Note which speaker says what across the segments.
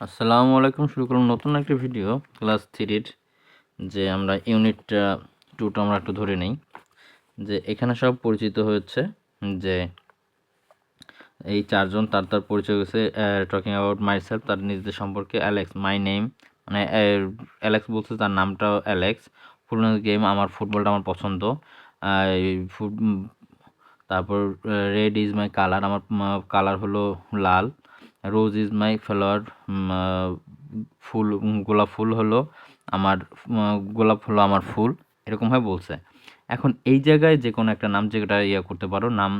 Speaker 1: আসসালামু আলাইকুম, শুরু করলাম নতুন একটা ভিডিও, ক্লাস থ্রির, যে আমরা ইউনিট টুটা আমরা একটু ধরে নেই, যে এখানে সব পরিচিত হয়েছে, যে এই চারজন তার তার পরিচয় হয়েছে টকিং অ্যাবাউট মাই সেলফ তার নিজেদের সম্পর্কে অ্যালেক্স মাই নেম মানে অ্যালেক্স বলছে তার নামটাও অ্যালেক্স ফুটবল গেম আমার ফুটবলটা আমার পছন্দ ফুট তারপর রেড ইজ মাই কালার আমার কালার হলো লাল রোজ ইজ মাই ফ্লাওয়ার ফুল গোলাপ ফুল হলো আমার গোলাপ হলো আমার ফুল এরকমভাবে বলছে। এখন এই জায়গায় যে কোনো একটা নাম যেটা ইয়ে করতে পারো, নাম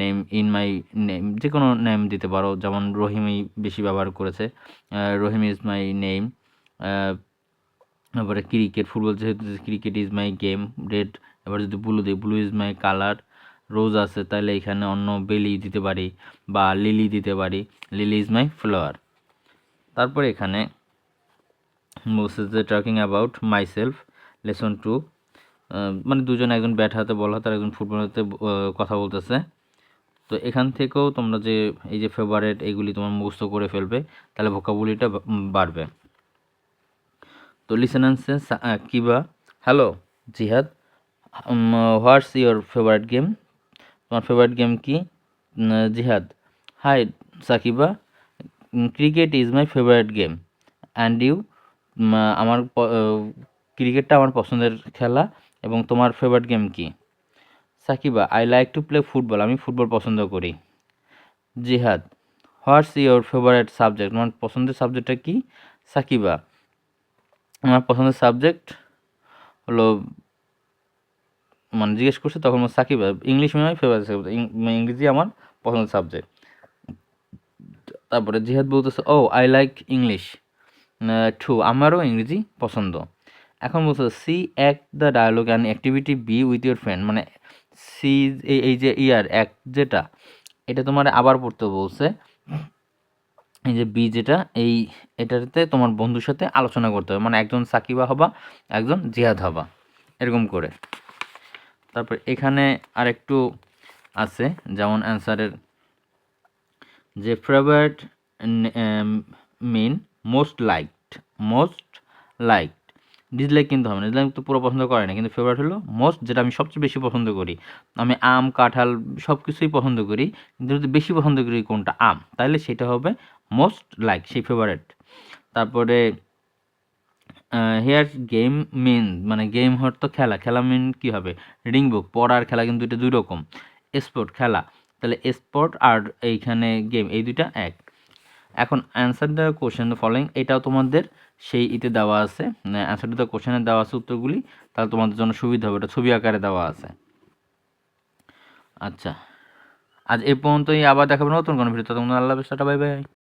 Speaker 1: নেম ইন মাই নেম যে কোনো নেম দিতে পারো, যেমন রহিমই বেশি ব্যবহার করেছে রহিম ইজ মাই নেম তারপরে ক্রিকেট ফুটবল যেহেতু cricket is my game red এবার যদি ব্লু দিই blue is my colour rose আছে তাহলে এখানে অন্য বেলি দিতে পারি বা লিলি দিতে পারি। Lily is my flower. তারপর এখানে বলছে যে talking about myself lesson two মানে দুজন একজন ব্যাট হাতে বল হাতে একজন ফুটবল হাতে কথা বলতেছে। তো এখান থেকেও তোমরা যে, এই যে ফেভারেট এইগুলি তোমার মুখস্থ করে ফেলবে, তাহলে ভোকাবুলিটা বাড়বে। তো লিসেন অ্যান্সেন্স কিবা? Hello Jihad what's your favourite game তোমার ফেভারিট গেম কি? Jihad. Hi Sakiba. Cricket is my favourite game and you আমার ক্রিকেটটা আমার পছন্দের খেলা এবং তোমার ফেভারিট গেম কি? Sakiba I like to play football আমি ফুটবল পছন্দ করি। জিহাদ হোয়াটস ইয়োর ফেভারিট সাবজেক্ট তোমার পছন্দের সাবজেক্টটা কি? সাকিবা, আমার পছন্দের সাবজেক্ট হলো মানে জিজ্ঞেস করছে, তখন আমার সাকিব, ইংলিশ মিডিয়ামে ফেভারিট সাবজেক্ট ইংরেজি আমার পছন্দের সাবজেক্ট তারপরে জিহাদ বলতেছে ও আই লাইক ইংলিশ টু আমারও ইংরেজি পছন্দ। এখন বলছে C act the dialogue and activity B with your friend মানে সি এই যে ইয়ার এক যেটা, এটা তোমার আবার পড়তে বলছে। এই যে বি যেটা, এই, এটাতে তোমার বন্ধুর সাথে আলোচনা করতে হবে। মানে একজন সাকিবা হবা, একজন জিহাদ হবা। এরকম করে। তারপর এখানে আরেকটু আছে, যেমন অ্যান্সারের যে favourite mean most liked most liked dislike কিন্তু হবে না ডিসলাইক তো পুরো পছন্দ করে না, কিন্তু ফেভারিট হলো মোস্ট যেটা আমি সবচেয়ে বেশি পছন্দ করি। আমি আম, কাঁঠাল সব কিছুই পছন্দ করি, কিন্তু যদি বেশি পছন্দ করি কোনটা? আম। তাহলে সেটা হবে মোস্ট লাইক সেই ফেভারেট তারপরে হেয়ার গেম মেন মানে গেম হওয়ার তো খেলা। খেলা মেন কী হবে? রিডিং বুক পড়ার খেলা কিন্তু এটা দুই রকম। স্পোর্ট খেলা। তাহলে স্পোর্ট আর এইখানে গেম এই দুইটা এক। এখন অ্যান্সার দ্য কোশ্চেন ফলোয়িং এটাও তোমাদের সেই ইতে দেওয়া আছে। অ্যান্সার দ্য কোশ্চেনে দেওয়া আছে উত্তরগুলি, তাহলে তোমাদের জন্য সুবিধা হবে। এটা ছবি আকারে দেওয়া আছে। আচ্ছা। আজ এ পর্যন্তই, আবার দেখাবো নতুন কোনো ভিডিও তোমাদের আল্লাহ বাই বাই।